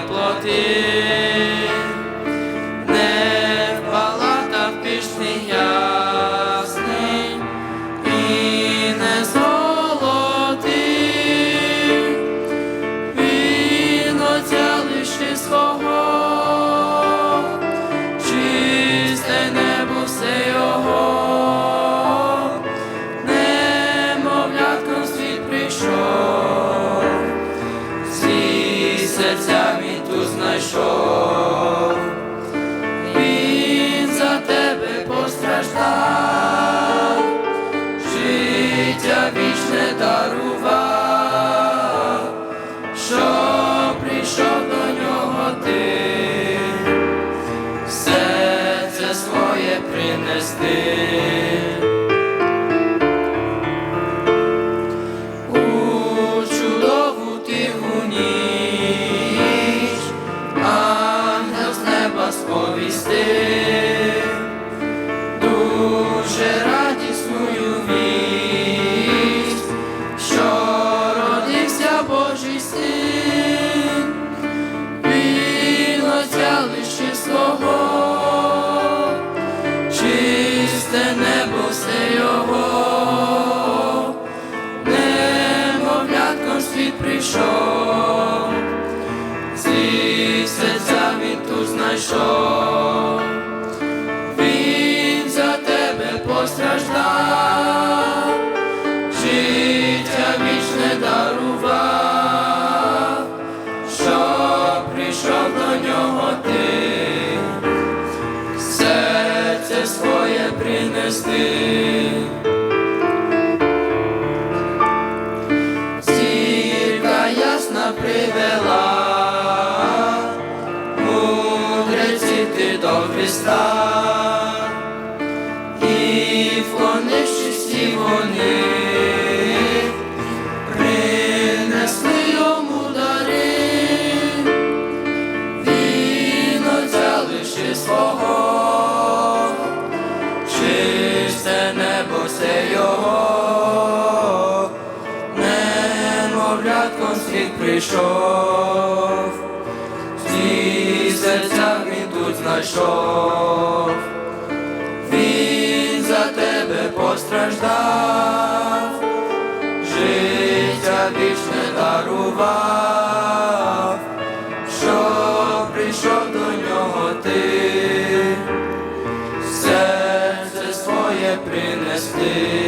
теплоти. роботу знайшов, він за тебе постраждав, життя вічне дар. Прийшов, зі серця знайшов. Він за тебе постраждав, життя вічне дарував, що прийшов до нього ти, серце своє принести. Христа, і вклонившись всі вони, принесли йому дари, він отця лише свого, чисте небо все його, немовлятком світ прийшов, знайшов. Він за тебе постраждав, життя вічне дарував, що прийшов до нього ти, серце своє принести.